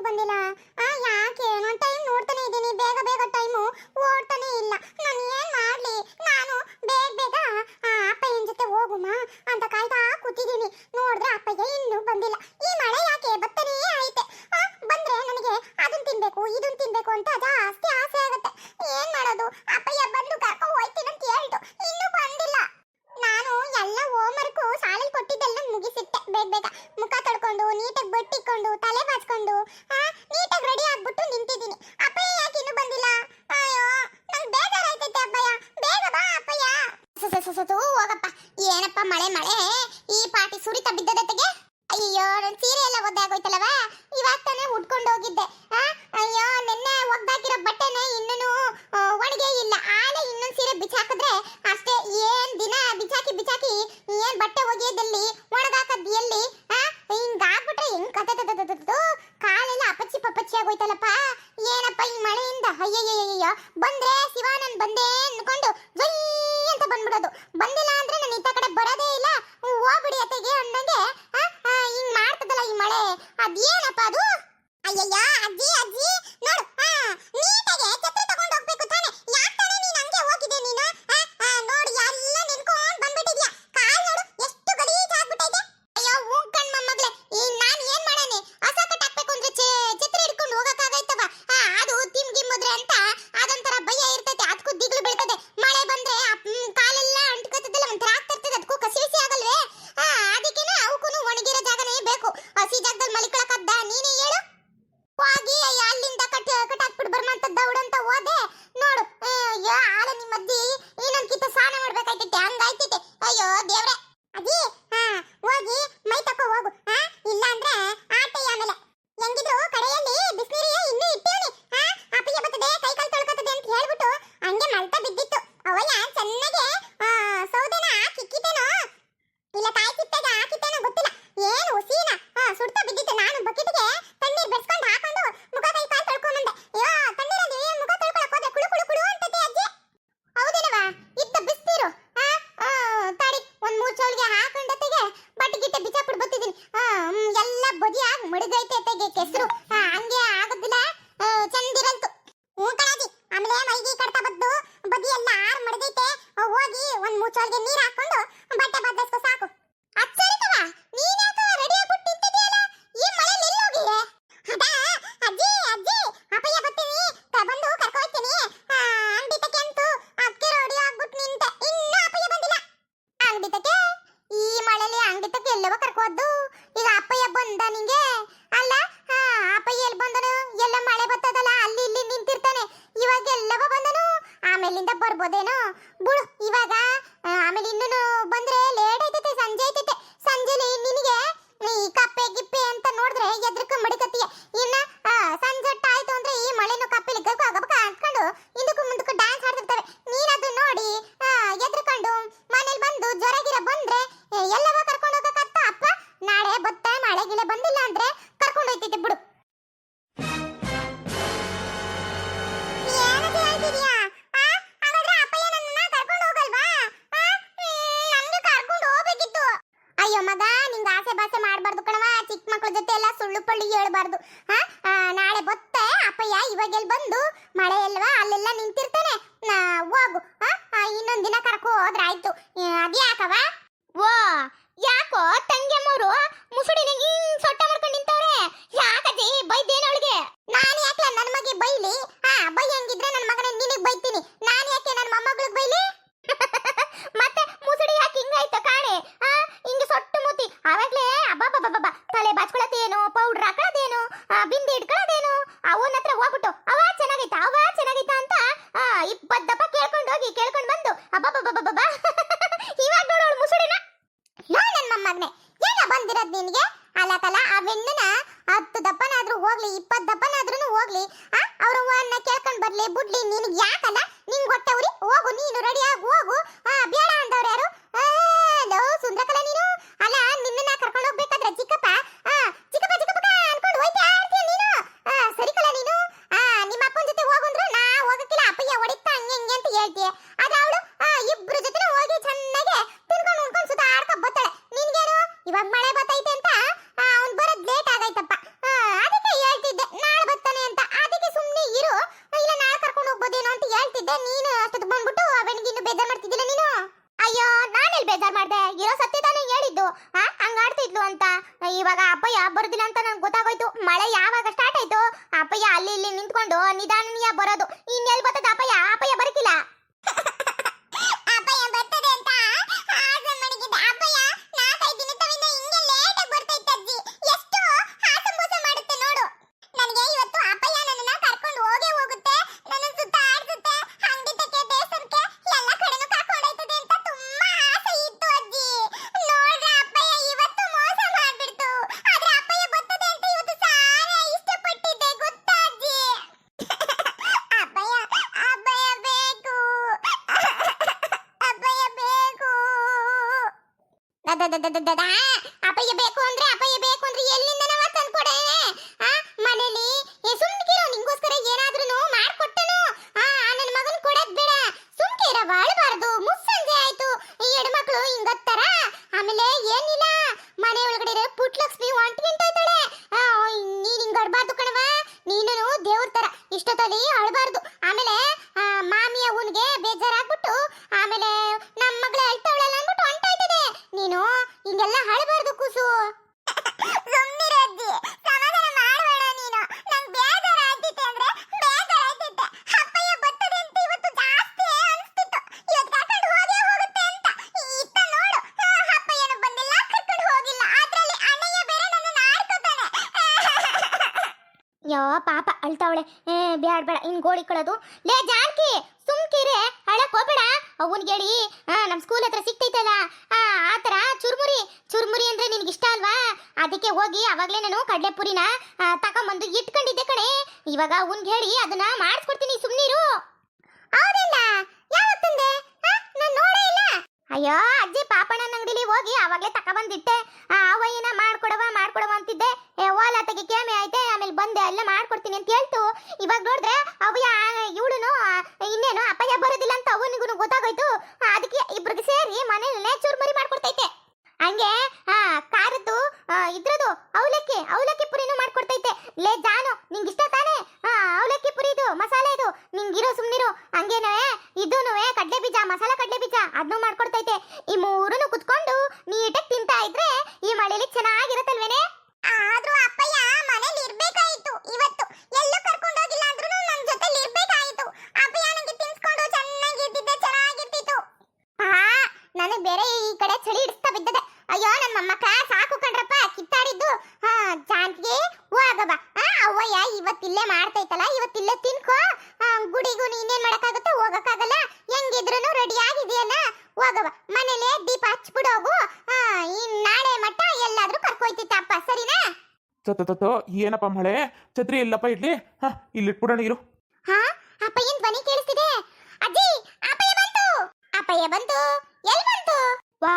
ಬಂದಿಲ್ಲ. ಅದೇನಪ್ಪ ಅದು? ಅಯ್ಯಯ್ಯ ಅಜ್ಜಿ ಅಜ್ಜಿ. ಪಳ್ಳಿಗೆ ಹೇಳ್ಬಾರ್ದು. ನಾಳೆ ಬತ್ತೆ, ಅಪ್ಪಯ್ಯ ಇವಾಗ ಬಂದು ಮಳೆ ಅಲ್ವಾ, ಅಲ್ಲೆಲ್ಲ ನಿಂತಿರ್ತಾನೆ. ಹೋಗು. ಇನ್ನೊಂದ್ ದಿನ ಕರ್ಕೊ ಹೋದ್ರೆ ಆಯ್ತು. ಅದ್ಯಾಕವ? ಓ, ಯಾಕೋ ತಂಗಿಯಮ್ಮವರು ಮುಸುಡಿನ ಹಿಂಗ್ ಸೊಟ್ಟ ಮಾಡ್ಕೊಂಡು ನಿನಗೆ ತಲ, ಆ ಹೆಣ್ಣನ ಹತ್ತು ದಪ್ಪನಾದ್ರೂ ಹೋಗ್ಲಿ, ಇಪ್ಪತ್ತು ದಪ್ಪನಾದ್ರೂ ಹೋಗ್ಲಿ, ಆ? ಅವ್ರ ಅವ್ವನ್ನ ಕೇಳ್ಕೊಂಡು ಬರ್ಲಿ, ಬುಡ್ಲಿ, ನಿನಗೆ ಯಾಕಲ್ಲ? ನಿಂಗೆ ಹೊಟ್ಟೆ ಹೋಗು, ನೀನು ರೆಡಿ ಆಗಿ ಹೋಗು. ಇವಾಗ ಯಾವ ಬರುದಿಲ್ಲ ಅಂತ ನಂಗೆ ಗೊತ್ತಾಗೋಯ್ತು. ಮಳೆ ಯಾವ ಹಿಂಗೆಲ್ಲ ಅಳ್ಬಾರ್ದು ಕೂಸು ಸುಮ್ನಿರು ಅಜ್ಜಿ ಸಮಾಧಾನ ಮಾಡಬೇಡ ನೀನು ನಂಗ್ ಬೇಜಾರ ಆಯ್ತಿತ್ತೆ ಅಂದ್ರೆ ಬೇಜಾರ ಆಯ್ತಿತ್ತೆ ಅಪ್ಪಯ್ಯ ಬರ್ತದೆ ಅಂತ ಇವತ್ತು ಜಾಸ್ತಿ ಅನ್ಸ್ತಿತ್ತು ಇವತ್ತು ಕರ್ಕೊಂಡು ಹೋಗೇ ಹೋಗುತ್ತೆ ಅಂತ ಇತ್ತ ನೋಡು ಆ, ಅಪ್ಪಯ್ಯನು ಬಂದಿಲ್ಲ ಕರ್ಕೊಂಡು ಹೋಗಿಲ್ಲ ಅದ್ರಲ್ಲಿ ಅಣ್ಣಯ್ಯ ಬೇರೆ ನನ್ನನ್ನ ಆಡ್ಕೊತಾನೆ ಯೋ ಪಾಪ ಅಳ್ತಾವಳೆ. ಏ ಬ್ಯಾಡ ಬೇಡ. ಇನ್ ಗೋಳಿ ಕಳೋದು. ಲೇ ಜಾನ್ಕಿ ಸುಮ್ಕಿರೆ. ಅಳಕ್ ಹೋಗ್ಬೇಡ. ಅವನ್ಗೆ ಹೇಳಿ ಆ, ನಮ್ ಸ್ಕೂಲ್ ಹತ್ರ ಸಿಕ್ತೈತಲ್ಲ ಆ ಥರ ಚುರ್ಮುರಿ. ಚುರ್ಮುರಿ ಅಂದ್ರೆ ನಿನ್ಗೆ ಇಷ್ಟ ಅಲ್ವಾ? ಅದಕ್ಕೆ ಹೋಗಿ ಅವಾಗ್ಲೇ ನಾನು ಕಡ್ಲೆಪುರಿನ ತಗೊಂಬಂದು ಇಟ್ಕೊಂಡಿದ್ದೆ ಕಣೆ. ಇವಾಗ ಅವನ್ಗೆ ಹೇಳಿ ಅದನ್ನ ಮಾಡಿಸ್ಕೊಡ್ತೀನಿ ಸುಮ್ನಿರು. ಹೌದಲ್ಲ? ಯಾವತ್ತಂದೆ? ನಾನು ನೋಡೇ ಇಲ್ಲ. ಅಯ್ಯೋ, ಅಜ್ಜಿ ಪಾಪಣ್ಣನ ಅಂಗಡಿಲಿ ಹೋಗಿ ಅವಾಗ್ಲೇ ತಗೊಬಂದಿಟ್ಟೆ ಆ ಅವಯ್ಯನ ಮಾಡ್ಕೊಡವ ಮಾಡ್ಕೊಡವ ಅಂತಿದ್ದೆ. ಏ ಓಲಾತಗೆ ಕೇಮೆ ಐತೆ ಆಮೇಲೆ ಬಂದೆ, ಅಲ್ಲೇ ಮಾಡ್ಕೊಡ್ತೀನಿ ಅಂತ ಹೇಳ್ತು. ಇವಾಗ ನೋಡಿದ್ರೆ ಅವಯ್ಯ ಇವಳುನು ಇನ್ನೇನು ಅಪ್ಪಯ್ಯ ಬರೋದಿಲ್ಲ ಅಂತ ಅವನಿಗೂ ಗೊತ್ತಾಗೋಯ್ತು. ಅದಕ್ಕೆ ಇಬ್ರಿಗೆ ಸೇರಿ ಮನೇಲೇ ಚೂರ್ಮರಿ ಮಾಡ್ಕೊಡ್ತೈತೆ. ಹಂಗೆ, ಆ ಖಾರದ್ದು ಇದ್ರದು ಅವಲಕ್ಕಿ ಅವಲಕ್ಕಿ ಪುರಿನೂ ಮಾಡ್ಕೊಡ್ತೈತೆ. ಲೇ ಜಾನು, ನಿಂಗೆ ಇಷ್ಟ ತಾನೇ? ಅವಲಕ್ಕಿ ಪುರಿ ಇದು ಮಸಾಲೆ ಇದು. ನಿಂಗಿರೋ ಸುಮ್ನಿರು. ಹಂಗೇನೇ ಇದೂನು ಕಡಲೆ ಬೀಜ, ಮಸಾಲ ಕಡಲೆ ಬೀಜ ಅದನ್ನು ಮಾಡ್ಕೊಡ್ತೈತೆ. ಈ ಮೂರನ್ನು ಕುತ್ಕೊಂಡು ನೀಟಾಗಿ ತಿಂತಾ ಇದ್ರೆ ಈ ಮಳೆಯಲ್ಲಿ ಚೆನ್ನಾಗಿರತ್ತಲ್ವೇನೆ ಆದ್ರೂ ಅಪ್ಪಯ್ಯ ಮನೇಲಿ ಇರ್ಬೇಕಾಯಿತು ಇವತ್ತು ಎಲ್ಲೂ ಕರ್ಕೊಂಡು ಹೋಗಿಲ್ಲ ಅಂದ್ರೂ ನನ್ ಜೊತೆಲಿ ಇರ್ಬೇಕಾಯಿತು ಅಪ್ಪಯ್ಯ ನಂಗೆ ತಿನ್ಸ್ಕೊಂಡು ಚೆನ್ನಾಗಿರ್ತಿದ್ದೆ ಚೆನ್ನಾಗಿರ್ತಿತ್ತು ಆ ನನಗೆ ಬೇರೆ ಈ ಕಡೆ ಚಳಿ ಹಿಡಿಸ್ತಾ ಬಿದ್ದದೆ ಅಯ್ಯೋ ನಮ್ಮ ಮಕ್ಕ ಸಾಕು ಕಣ್ರಪ್ಪ ಕಿತ್ತಾಡಿದ್ದು ಹಾ ಜಾನ್ಗೆ ಹೋಗಬ ಅವ್ವಯ್ಯ ಇವತ್ತಿಲ್ಲೇ ಮಾಡ್ತೈತಲ್ಲ ಇವತ್ತಿಲ್ಲೇ ತಿನ್ಕೋ. ಗುಡಿಗೂ ನೀನೇನ್ ಮಾಡಕ್ಕಾಗುತ್ತೆ ಹೋಗಕ್ಕಾಗಲ್ಲ. ಹೆಂಗಿದ್ರು ರೆಡಿ ಆಗಿದೆಯಲ್ಲ ಹೋಗವ ಮನೇಲೆ ದೀಪ ಹಚ್ಬಿಡು ಹೋಗು. ಆ, ಇನ್ ನಾಳೆ ಮಟ್ಟ ಎಲ್ಲಾದ್ರೂ ಕರ್ಕೊಯ್ತಿತ್ತಪ್ಪ ಸರಿನಾ? ತತ್ತೋ ಏನಪ್ಪ ಮಳೆ? ಛತ್ರಿ ಇಲ್ಲಪ್ಪ ಇಡ್ಲಿ? ಹಾ ಇಲ್ಲಿ ಇಟ್ಬಿಡೋಣ ಇರು ಹಾ ಅಪ್ಪಯ್ಯನ್ ಧ್ವನಿ ಕೇಳಿಸ್ತಿದೆ. ಅಜ್ಜಿ ಅಪ್ಪಯ್ಯ ಬಂತು ಅಪ್ಪಯ್ಯ ಬಂತು ಎಲ್ ಬಂತು ವಾ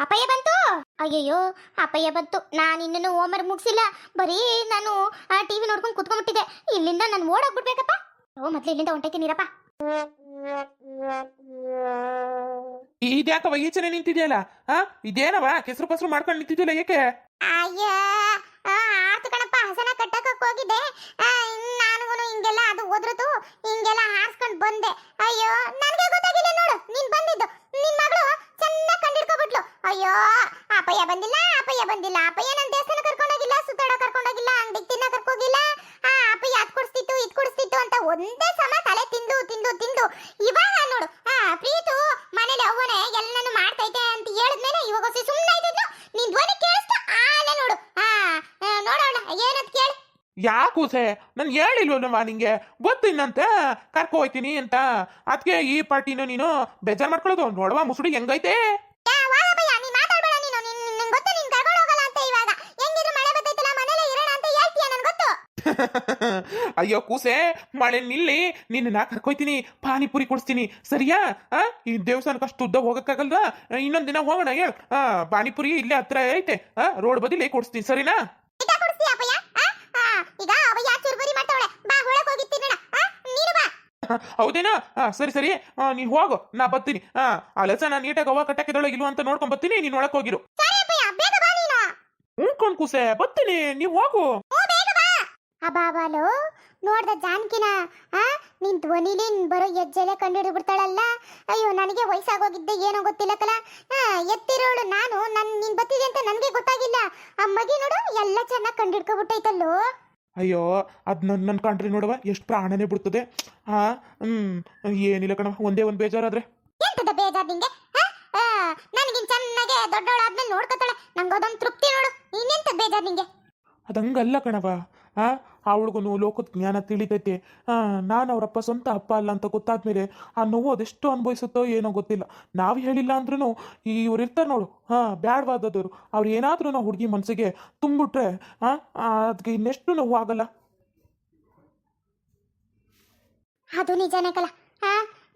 ಅಪ್ಪಯ್ಯ ಬಂತು? ಅಯ್ಯಯ್ಯೋ ಅಪ್ಪಯ್ಯ ಬಂತು. ನಾನು ಇನ್ನೂ ಹೋಮ್ವರ್ಕ್ ಮುಗಿಸಿಲ್ಲ. ಬರೀ ನಾನು ಆ ಟಿವಿ ನೋಡ್ಕೊಂಡು ಕುತ್ಕೊಂಡ್ಬಿಟ್ಟಿದ್ದೆ. ಇಲ್ಲಿಂದ ನಾನು ಓಡೋಗ್ಬಿಡ್ಬೇಕಪ್ಪ ಓ ಮೊದ್ಲು ಇಲ್ಲಿಂದ ಹೊಂಟೈತೀನಿರಪ್ಪ ಇದ್ಯಾಕವ ಈಚೆನೆ ನಿಂತಿದ್ಯಲ್ಲ? ಆ? ಇದೇನವ ಕೆಸರು ಪಸರು ಮಾಡ್ಕೊಂಡು ನಿಂತಿದ್ಯಲ್ಲ ಏಕೆ? ಅಯ್ಯ ಆತು ಕಣಪ್ಪ ಹಸನ ಕಟ್ಟಕ್ಕೆ ಹೋಗಿದ್ದೆ ನನಗೂ ಹಿಂಗೆಲ್ಲ ಅದು ಒದ್ರತು ಹಿಂಗೆಲ್ಲ ಹಾರ್ಸ್ಕೊಂಡ್ ಬಂದೆ ಅಯ್ಯೋ ನನಗೆ ಗೊತ್ತಾಗಿಲ್ಲ ನೋಡು ನೀನ್ ಬಂದಿದ್ದು ನಿನ್ ಮಗಳು ಚೆನ್ನಾಗಿ ಕಂಡಿಡ್ಕೊಬಿಟ್ಲು ಅಯ್ಯೋ ಅಪ್ಪಯ್ಯ ಬಂದಿಲ್ಲ ಅಪ್ಪಯ್ಯ ಬಂದಿಲ್ಲ ಅಪ್ಪಯ್ಯ ನನ್ನ ದೇವಸ್ಥಾನ ಕರ್ಕೊಂಡೋಗಿಲ್ಲ ಸುತ್ತಾಡ ಕರ್ಕೊಂಡೋಗಿಲ್ಲ ಅಂಗಡಿಗೆ ತಿನ್ನ ಕರ್ಕೋಗಿಲ್ಲ ಆ ಅಪ್ಪಯ್ಯ ಅದ್ ಕೊಡಿಸ್ತಿತ್ತು ಇದ್ ಕೊಡಿಸ್ತಿತ್ತು ಅಂತ ಒಂದೇ ಸಮ ತಲೆ ತಿಂದು ತಿಂದು ತಿಂದು ಇವಾಗ ನೋಡು ಆ ಪ್ರೀತು ಮನೇಲಿ ಅವ್ವನೇ ಎಲ್ಲನೂ ಮಾಡ್ತೈತೆ ಅಂತ ಹೇಳಿದ್ಮೇಲೆ ಇವಾಗ ಹೊಸ ಸುಮ್ಮನೆ ಇದ್ದಿದ್ಲು ನಿನ್ ಧ್ವನಿ ಕೇಳಿಸ್ತಾ ಆಲೆ ನೋಡು ಆ ಆ, ನೋಡೋಣ ಏನಂತ ಕೇಳಿ ಯಾಕೂಸೆ ನಾನು ಹೇಳಿಲ್ವಲ್ಲಮ್ಮ ನಿಂಗೆ? ಗೊತ್ತಿನ್ನಂತೆ? ಕರ್ಕೊ ಹೋಯ್ತೀನಿ ಅಂತ. ಅದಕ್ಕೆ ಈ ಪಾರ್ಟಿನ ನೀನು ಬೇಜಾರ್ ಮಾಡ್ಕೊಳ್ಳೋದು. ನೋಡುವ ಮುಸುಡಿ ಹೆಂಗೈತೆ? ಅಯ್ಯೋ ಕೂಸೆ ಮಳೆ ನಿಲ್ಲಿ. ನಿನ್ನ ನಾ ಕರ್ಕೊಯ್ತೀನಿ ಪಾನಿಪುರಿ ಕೊಡಿಸ್ತೀನಿ. ಸರಿಯಾ? ಆ? ಈ ದೇವಸ್ಥಾನಕ್ಕೆ ಅಷ್ಟು ಉದ್ದ ಹೋಗಕ್ಕಾಗಲ್ವಾ? ಇನ್ನೊಂದು ದಿನ ಹೋಗೋಣ ಹೇಳ. ಆ ಪಾನಿಪುರಿ ಇಲ್ಲೇ ಹತ್ರ ಐತೆ. ಆ ರೋಡ್ ಬದಿಲೇ ಕೊಡಿಸ್ತೀನಿ. ಸರಿನಾ ಇಟ ಕೊಡ್ಸ್ತೀಯ ಅಪ್ಪಯ್ಯ ಆ? ಆ, ಈಗ ಅವಯ್ಯ ಚುರುಬುರಿ ಮಾಡ್ತಾವಳೆ ಬಾ ಒಳಗ್ ಹೋಗಿ ತಿನ್ನೋಣ ಆ? ನೀನು ಬಾ ಹೌದೇನಾ? ಹಾ ಸರಿ ಸರಿ. ನೀ ಹೋಗು. ನಾ ಬರ್ತೀನಿ. ಹಾ ಆ ಲೆಸ ನಾನು ನೀಟಾಗಿ ಹೋಗ ಕಟ್ಟಕ್ಕಿದೊಳಗೆ ಇಲ್ವ ಅಂತ ನೋಡ್ಕೊಂಡ್ ಬರ್ತೀನಿ. ನೀನ್ ಒಳಕ್ ಹೋಗಿರು. ಹ್ಞೂ ಕಣ್ ಕೂಸೆ ಬರ್ತೀನಿ. ನೀವ್ ಹೋಗು. ಅಬಾಬಾಲು ನೋಡ್ದ ಜಾನ್ಕಿನ ಆ ನಿನ್ ಧ್ವನಿಲಿ ನಿನ್ ಬರೋ ಹೆಜ್ಜೆಲೆ ಕಂಡು ಬಿಡ್ತಾಳಲ್ಲ. ಅಯ್ಯೋ ನನಗೆ ವಯಸ್ಸಾಗೋಗಿದ್ದೆ ಏನೋ ಗೊತ್ತಿಲ್ಲ ಕಲ. ಎತ್ತಿರೋಳು ನಾನು ನನ್ ನೀನ್ ಬತ್ತಿದೆ ಅಂತ ನನಗೆ ಗೊತ್ತಾಗಿಲ್ಲ. ಆ ಮಗಿ ನೋಡು ಎಲ್ಲ ಚೆನ್ನಾಗಿ ಕಂಡಿಡ್ಕೊಬಿಟ್ಟೈತಲ್ಲೋ ಅಯ್ಯೋ ಅದು ನನ್ನ ನನ್ನ ಕಂಡ್ರಿ ನೋಡವ ಎಷ್ಟು ಪ್ರಾಣನೇ ಬಿಡ್ತದೆ. ಹಾ ಹ್ಮ್ ಏನಿಲ್ಲ ಕಣವ ಒಂದೇ ಒಂದು ಬೇಜಾರಾದ್ರೆ. ಎಂತದ ಬೇಜಾರ್ ನಿಂಗೆ ನನಗಿನ್ ಚೆನ್ನಾಗೆ ದೊಡ್ಡವಳಾದ್ಮೇಲೆ ನೋಡ್ಕೊತಾಳೆ ನಂಗೆ ಅದೊಂದು ತೃಪ್ತಿ ನೋಡು ಇನ್ನೆಂತ ಬೇಜಾರ್ ನಿಂಗೆ? ಅದಂಗಲ್ಲ ಕಣವ ಆ ಅವಳಿಗೂ ಲೋಕದ ಜ್ಞಾನ ತಿಳಿತೈತೆ. ನಾನು ಅವರಪ್ಪ ಸ್ವಂತ ಅಪ್ಪ ಅಲ್ಲ ಅಂತ ಗೊತ್ತಾದ್ಮೇಲೆ ಆ ನೋವು ಅದೆಷ್ಟು ಅನುಭವಿಸುತ್ತೋ ಏನೋ ಗೊತ್ತಿಲ್ಲ. ನಾವು ಹೇಳಿಲ್ಲ ಅಂದ್ರೂ ಇವ್ರು ಇರ್ತಾರೆ ನೋಡು. ಹಾಂ ಬ್ಯಾಡ್ವಾದವರು ಅವ್ರು ಏನಾದರೂ ನಾವು ಹುಡುಗಿ ಮನಸ್ಸಿಗೆ ತುಂಬಿಟ್ರೆ ಅದಕ್ಕೆ ಇನ್ನೆಷ್ಟು ನೋವು ಆಗಲ್ಲ? ಅದು ನಿಜನೇ ಕಲ.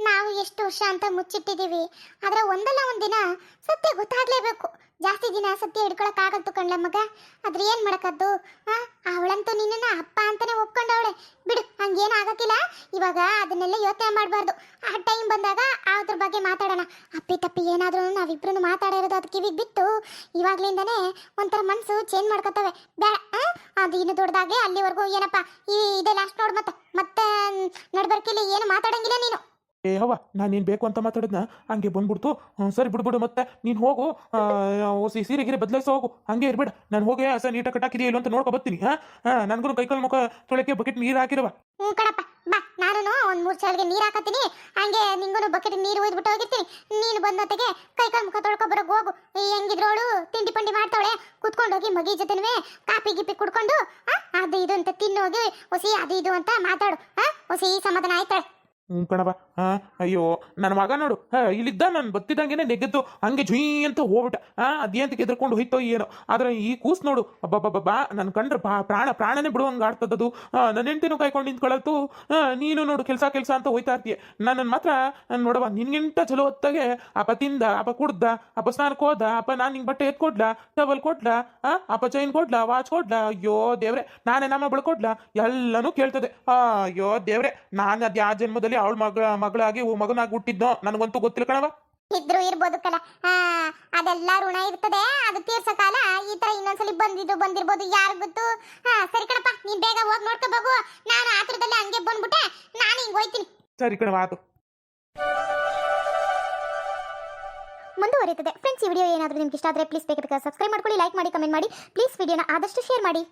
ನಾವು ಎಷ್ಟು ವರ್ಷ ಅಂತ ಮುಚ್ಚಿಟ್ಟಿದ್ದೀವಿ. ಆದ್ರೆ ಒಂದಲ್ಲ ಒಂದಿನ ಸತ್ಯ ಗೊತ್ತಾಗ್ಲೇಬೇಕು. ಜಾಸ್ತಿ ದಿನ ಸತ್ಯ ಹಿಡ್ಕೊಳಕ್ಕಾಗತ್ತು ಕಣ್ಲ ಮಗ ಆದ್ರೆ ಏನು ಮಾಡಕದ್ದು? ಹಾಂ ಅವಳಂತೂ ನಿನ್ನ ಅಪ್ಪ ಅಂತಾನೆ ಒಪ್ಕೊಂಡವಳೆ. ಬಿಡು, ಹಂಗೇನು ಆಗಕ್ಕಿಲ್ಲ. ಇವಾಗ ಅದನ್ನೆಲ್ಲ ಯೋಚನೆ ಮಾಡಬಾರ್ದು. ಆ ಟೈಮ್ ಬಂದಾಗ ಅದ್ರ ಬಗ್ಗೆ ಮಾತಾಡೋಣ. ಅಪ್ಪಿ ತಪ್ಪಿ ಏನಾದರೂ ನಾವಿಬ್ರು ಮಾತಾಡಿರೋದು ಅದು ಕಿವಿಗೆ ಬಿತ್ತು. ಇವಾಗ್ಲಿಂದನೇ ಒಂಥರ ಮನಸ್ಸು ಚೇಂಜ್ ಮಾಡ್ಕೊತವೆ. ಬೇಡ? ಅದು ಇನ್ನು ದೊಡ್ಡದಾಗೆ ಅಲ್ಲಿವರೆಗೂ ಏನಪ್ಪ? ಈ, ಇದೆ ಲಾಸ್ಟ್ ನೋಡ್ ಮತ್ತೆ. ಮತ್ತೆ ನಡ್ಬರ್ಕಿಲ್ಲ ಏನು ಮಾತಾಡಂಗಿಲ್ಲ ನೀನು. ಏ, ಅವ್ವ ನಾನೇನು ಬೇಕು ಅಂತ ಮಾತಾಡಿದ್ನ? ಹಂಗೆ ಬಂದ್ಬಿಡ್ತು. ಸರಿ ಬಿಡ್ಬಿಡು ಮತ್ತೆ ನೀನು ಹೋಗು. ಹೊಸಿ ಸೀರೆ, ಗೀರೆ ಬದಲಾಯಿಸೋ ಹೋಗು. ಹಂಗೆ ಇರ್ಬೇಡ. ನಾನು ಹೋಗಿ ಹಸ ನೀಟಾಗಿ ಕಟ್ಟಾಕಿದೆಯಾ ಇಲ್ಲ ಅಂತ ನೋಡ್ಕೊ ಬರ್ತೀನಿ, ಹಾಂ? ಹಾಂ ನನಗೂ ಕೈಕಾಲು ಮುಖ ತೊಳಕ್ಕೆ ಬಕೆಟ್ ನೀರು ಹಾಕಿರವ ಹ್ಞೂ ಕಣಪ್ಪ, ಬಾ ನಾನು ಒಂದು ಮೂರು ಚಳಿಗೆ ನೀರು ಹಾಕತ್ತೀನಿ. ಹಂಗೆ ನಿಂಗೂ ಬಕೆಟ್ ನೀರು ಒಯ್ದ್ಬಿಟ್ಟು ಹೋಗಿರ್ತೀನಿ. ನೀನು ಬಂದೊತ್ತಿಗೆ ಕೈ ಕಾಲು ಮುಖ ತೊಳ್ಕೊಬರೋಕೆ ಹೋಗು. ಹೆಂಗಿದ್ರು ಹೆಂಗಿದ್ರೋಳು, ತಿಂಡಿ ಪಂಡಿ ಮಾಡ್ತಾಳೆ ಕುತ್ಕೊಂಡು ಹೋಗಿ ಮಗಿ ಜೊತೆನೂ ಕಾಪಿ ಗಿಪಿ ಕುಡ್ಕೊಂಡು ಅದು ಇದು ಅಂತ ತಿನ್ನೋಗಿ ಹೊಸಿ ಅದು ಇದು ಅಂತ ಮಾತಾಡು, ಆ ಹೊಸಿ ಸಮಾಧಾನ ಆಯ್ತಾಳೆ. ಹ್ಞೂ ಕಣವ ಹಾಂ ಅಯ್ಯೋ ನನ್ನ ಮಗ ನೋಡು. ಹಾಂ ಇಲ್ಲಿದ್ದ ನಾನು ಬತ್ತಿದಂಗೆ ನೆಗೆದ್ದು ಹಂಗೆ ಜುಯ್ ಅಂತ ಹೋಗ್ಬಿಟ್ಟ. ಹಾಂ ಅದೇಂತ ಗೆದ್ರಕೊಂಡು ಹೋಯ್ತೋ ಏನೋ. ಆದರೆ ಈ ಕೂಸ್ ನೋಡು. ಬಾ ನನ್ನ ಕಂಡ್ರೆ ಬಾ ಪ್ರಾಣ ಪ್ರಾಣನೇ ಬಿಡುವಂಗೆ ಆಡ್ತದದು ನನ್ನ ಹೆಂಡ್ತಿನೂ ಕಾಯ್ಕೊಂಡು ನಿಂತ್ಕೊಳ್ಳತ್ತು ನೀನು ನೋಡು ಕೆಲಸ ಕೆಲಸ ಅಂತ ಹೋಯ್ತಾ ಇರ್ತೀಯ. ನನ್ನನ್ನು ಮಾತ್ರ ನೋಡವ ನಿನ್ಗಿಂತ ಚಲೋ ಹೊತ್ತಾಗೆ ಅಪ್ಪ ತಿಂದ ಅಪ್ಪ ಕುಡ್ದ ಅಪ್ಪ ಸ್ನಾನಕ್ಕೆ ಹೋದ ಅಪ್ಪ ನಾನು ನಿಂಗೆ ಬಟ್ಟೆ ಎತ್ಕೊಡ್ಲ ಟವಲ್ ಕೊಡ್ಲ ಆ, ಅಪ್ಪ ಚೈನ್ ಕೊಡ್ಲ ವಾಚ್ ಕೊಡ್ಲ ಅಯ್ಯೋ ದೇವ್ರೆ ನಾನೇ ನಮ್ಮ ಬಳ್ಕೊಡ್ಲ ಎಲ್ಲನೂ ಕೇಳ್ತದೆ. ಅಯ್ಯೋ ದೇವ್ರೆ ನಾನು ಅದು ಯಾವ ಜನ್ಮದಲ್ಲಿ ಅವಳ ಮಗಳ ಮಗಳಾಗಿ ಓ ಮಗನಾಗಿ ಹುಟ್ಟಿದ್ನೋ ನನಗಂತೂ ಗೊತ್ತಿಲ್ಲ ಕಣವ ಇದ್ರು ಇರ್ಬೋದು ಕಲ ಆ, ಅದೆಲ್ಲ ಋಣ ಇರ್ತದೆ. ಅದು ತೀರ್ಸೋ ಕಾಲ ಈ ತರ ಇನ್ನೊಂದ್ಸಲಿ ಬಂದಿದ್ದು ಬಂದಿರ್ಬೋದು. ಯಾರು ಗೊತ್ತು ಹಾ ಸರಿ ಕಣಪ್ಪ ನೀನ್ ಬೇಗ ಹೋಗಿ ನೋಡ್ಕೋಬೇಕು ನಾನು ಆತರದಲ್ಲಿ ಹಂಗೆ ಬಂದ್ಬಿಟ್ಟೆ. ನಾನು ಹಿಂಗ್ ಹೋಯ್ತೀನಿ. ಸರಿ ಕಣವ ಆತು. ಮುಂದುವರಿಯುತ್ತದೆ. ಫ್ರೆಂಡ್ಸ್ ಈ ವಿಡಿಯೋ ಏನಾದರೂ ನಿಮ್ಗೆ ಇಷ್ಟ ಆದರೆ ಪ್ಲೀಸ್ ಬೇಗ ಸಬ್ಸ್ಕ್ರೈಬ್ ಮಾಡ್ಕೊಳ್ಳಿ ಲೈಕ್ ಮಾಡಿ ಕಮೆಂಟ್ ಮಾಡಿ. ಪ್ಲೀಸ್ ವಿಡಿಯೋನ ಆದಷ್ಟು ಶೇರ್ ಮಾಡಿ.